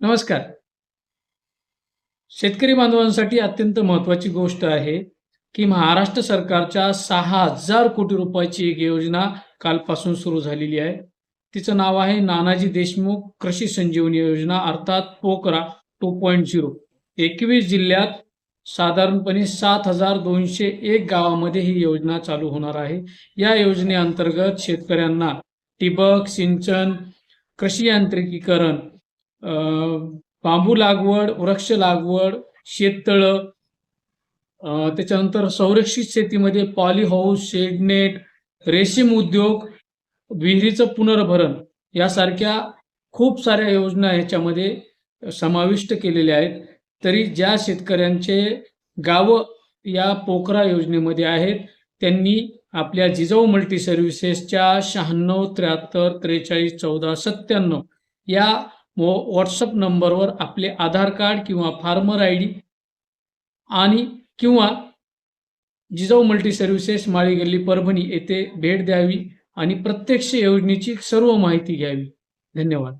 नमस्कार. शेतकरी बांधवांसाठी अत्यंत महत्त्वाची गोष्ट आहे की महाराष्ट्र सरकारच्या सहा हजार कोटी रुपयाची एक योजना कालपासून सुरू झालेली आहे. तिचं नाव आहे नानाजी देशमुख कृषी संजीवनी योजना अर्थात पोकरा टू पॉईंट झिरो. एकवीस जिल्ह्यात साधारणपणे सात हजार दोनशे एक गावामध्ये ही योजना चालू होणार आहे. या योजनेअंतर्गत शेतकऱ्यांना ठिबक सिंचन कृषी यांत्रिकीकरण बांबू लागवड वृक्ष लागवड शेततळं त्याच्यानंतर संरक्षित शेतीमध्ये पॉली हाऊस शेडनेट रेशीम उद्योग विहिरीचं पुनर्भरण यासारख्या खूप साऱ्या योजना ह्याच्यामध्ये समाविष्ट केलेल्या आहेत. तरी ज्या शेतकऱ्यांचे गावं या पोखरा योजनेमध्ये आहेत त्यांनी आपल्या जिजाऊ मल्टी सर्व्हिसेसच्या शहाण्णव त्र्याहत्तर त्रेचाळीस चौदा सत्त्याण्णव या व व्हॉट्सअप नंबरवर आपले आधार कार्ड किंवा फार्मर आय डी आणि किंवा जिजाऊ मल्टी सर्व्हिसेस माळी गल्ली परभणी येथे भेट द्यावी आणि प्रत्यक्ष योजनेची सर्व माहिती घ्यावी. धन्यवाद.